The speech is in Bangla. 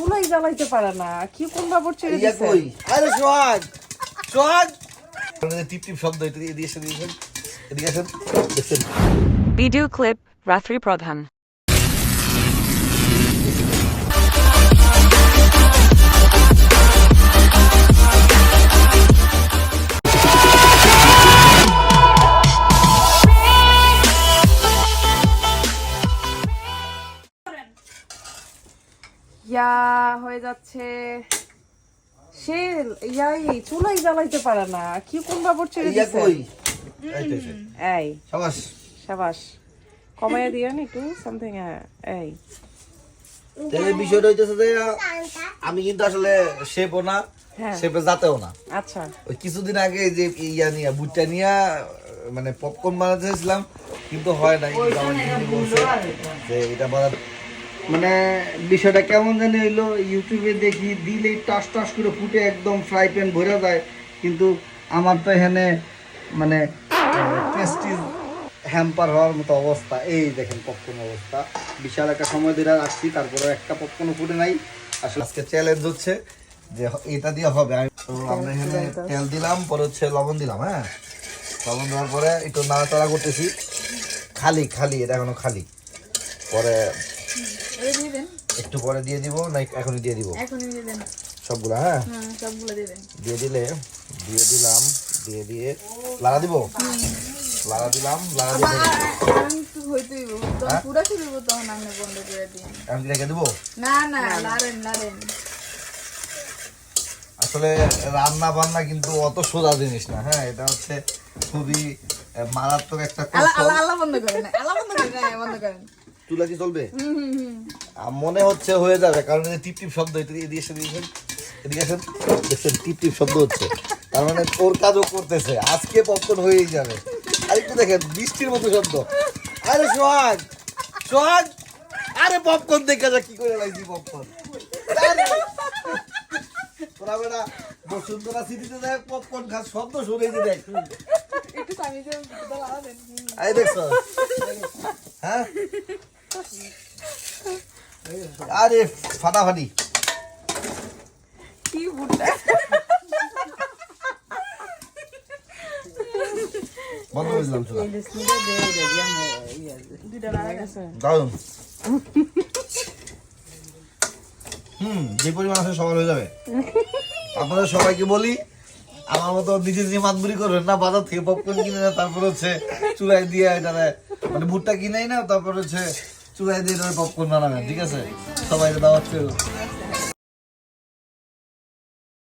চুলাই জ্বালাইতে পারে না। কি কোন বাবর ছেড়ে দিছে? কই? আরে সোহাগ! সোহাগ! টিপ টিপ শব্দ এটা দিয়ে এসে দিয়েছেন। এদিকে আসেন। ভিডিও ক্লিপ রাত্রি প্রধান। ইয়া হয়ে যাচ্ছে। সে ইয়াই চুলাই জ্বালাইতে পারে না। কি কোন বাবর ছেড়ে দিছে? এই সাবাস। সাবাস। কমাইয়া দিয়েন একটু সামথিং এই। তাহলে বিষয়টা হইতেছে যে আমি কিন্তু আসলে শেপও না হ্যাঁ। শেপে যাতেও না। আচ্ছা। ওই কিছুদিন আগে যে ইয়া নিয়ে বুটটা নিয়ে মানে পপকর্ন বানাতে চাইছিলাম কিন্তু হয় না যে এটা বানাতে মানে বিষয়টা কেমন জানি হইল ইউটিউবে দেখি দিলেই টাস টাস করে ফুটে একদম ফ্রাই প্যান ভরে যায় কিন্তু আমার তো এখানে মানে প্রেস্টিজ হ্যাম্পার হওয়ার মতো অবস্থা। এই দেখেন পপকর্ন অবস্থা। বিশাল একটা সময় ধরে রাখছি তারপরে একটা পপকর্ন ফুটে নাই। আসলে আজকে চ্যালেঞ্জ হচ্ছে যে এটা দিয়ে হবে। আমরা এখানে তেল দিলাম পরে হচ্ছে লবণ দিলাম হ্যাঁ? লবণ দেওয়ার পরে একটু নাড়াচাড়া করতেছি। খালি খালি এটা এখনও খালি। পরে একটু পরে দিয়ে দিব না এখনই দিয়ে দিব? এখনই দিয়ে দেন। সবগুলা হ্যাঁ? হ্যাঁ সবগুলো দিয়ে দেন। দিয়ে দিলে দিয়ে দিলাম দিয়ে দিয়ে লাড়া দিব? লাড়া দিলাম লাড়া দিয়ে হইতেই হ্যাঁ? পুরা শুরু তখন আমি বন্ধ করে দিই। আমি রেখে দেবো? না না লারেন লারেন আসলে রান্না বান্না কিন্তু অত সোজা জিনিস না হ্যাঁ? এটা হচ্ছে খুবই মারাত্মক একটা বন্ধ করেন বন্ধ করেন হ্যাঁ, বন্ধ করেন। চুলা কি চলবে মনে হচ্ছে হয়ে যাবে কারণ টিপ টিপ শব্দ এদিকে এসে দিয়েছেন এদিকে দেখছেন টিপ টিপ শব্দ হচ্ছে। তার মানে ওর কাজও করতেছে আজকে পপকর্ন হয়েই যাবে। আর একটু দেখেন বৃষ্টির মতো শব্দ। আরে সোহাগ সোহাগ আরে পপকর্ন দেখে যা কি করে লাগছি পপকর্ন? তোরা বেটা বসুন্ধরা সিটিতে দেখ পপকর্ন খাস শব্দ শুনে যে দেখ একটু দেখছ? হ্যাঁ? আরে ফাটাফাটি। কি বুটটা বন্ধ করে দিলাম চুলা। দুইটা লাগা গেছে দারুণ হুম যে পরিমাণ আছে সবার হয়ে যাবে। আপনাদের সবাইকে বলি আমার মতো নিজে নিজে মাতবুরি করবেন না বাজার থেকে পপকর্ন কিনে না তারপর হচ্ছে চুলায় দিয়ে এটা মানে ভুট্টা কিনেই না তারপর হচ্ছে চুলায় দিয়ে পপকর্ন বানাবেন ঠিক আছে? সবাই দাওয়াত